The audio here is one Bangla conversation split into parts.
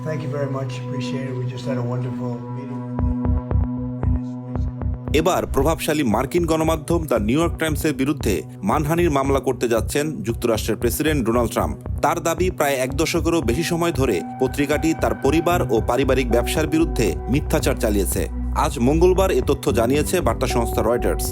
Thank you very much. Appreciate it. We just had a wonderful meeting. এবার প্রভাবশালী মার্কিন গণমাধ্যম দ্য নিউ ইয়র্ক টাইমসের বিরুদ্ধে মানহানির মামলা করতে যাচ্ছেন যুক্তরাষ্ট্রের প্রেসিডেন্ট ডোনাল্ড ট্রাম্প তার দাবি প্রায় এক দশকেরও বেশি সময় ধরে পত্রিকাটি তার পরিবার ও পারিবারিক ব্যবসার বিরুদ্ধে মিথ্যাচার চালিয়েছে আজ মঙ্গলবার এ তথ্য জানিয়েছে বার্তা সংস্থা রয়টার্স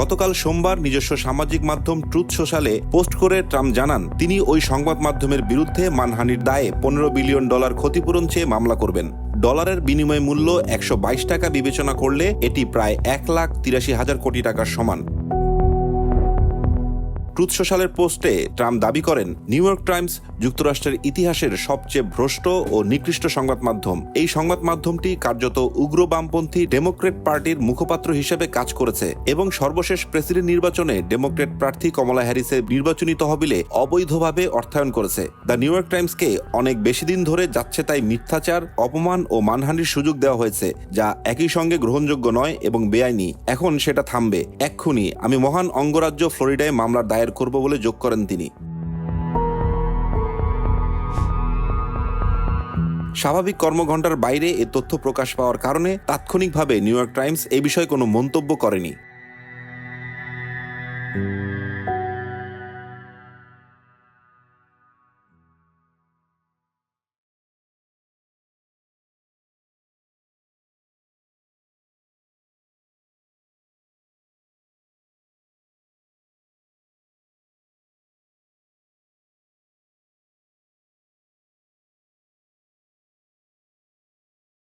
গতকাল সোমবার নিজস্ব সামাজিক মাধ্যম ট্রুথ সোশ্যালে পোস্ট করে ট্রাম্প জানান, তিনি ওই সংবাদ মাধ্যমের বিরুদ্ধে মানহানির দায়ে পনেরো বিলিয়ন ডলার ক্ষতিপূরণ চেয়ে মামলা করবেন। ডলারের বিনিময় মূল্য একশো বাইশ টাকা বিবেচনা করলে এটি প্রায় এক লাখ তিরাশি হাজার কোটি টাকার সমান। ট্রুথ সোশ্যালের পোস্টে ট্রাম্প দাবি করেন, নিউ ইয়র্ক টাইমস যুক্তরাষ্ট্রের ইতিহাসের সবচেয়ে ভ্রষ্ট ও নিকৃষ্ট সংবাদ মাধ্যম। এই সংবাদ মাধ্যমটি কার্যত উগ্র বামপন্থী ডেমোক্রেট পার্টির মুখপাত্র হিসেবে কাজ করেছে এবং সর্বশেষ প্রেসিডেন্ট নির্বাচনে ডেমোক্রেট প্রার্থী কমলা হ্যারিসের নির্বাচনী তহবিলে অবৈধভাবে অর্থায়ন করেছে। দ্য নিউ ইয়র্ক টাইমসকে অনেক বেশি দিন ধরে যাচ্ছে তাই মিথ্যাচার, অপমান ও মানহানির সুযোগ দেওয়া হয়েছে, যা একই সঙ্গে গ্রহণযোগ্য নয় এবং বেআইনি। এখন সেটা থামবে। এক্ষুনি, আমি মহান অঙ্গরাজ্য ফ্লোরিডায় মামলার বের করব বলে যোগ করেন তিনি। স্বাভাবিক কর্মঘণ্টার বাইরে এ তথ্য প্রকাশ পাওয়ার কারণে তাৎক্ষণিকভাবে নিউ ইয়র্ক টাইমস এ বিষয়ে কোনো মন্তব্য করেনি।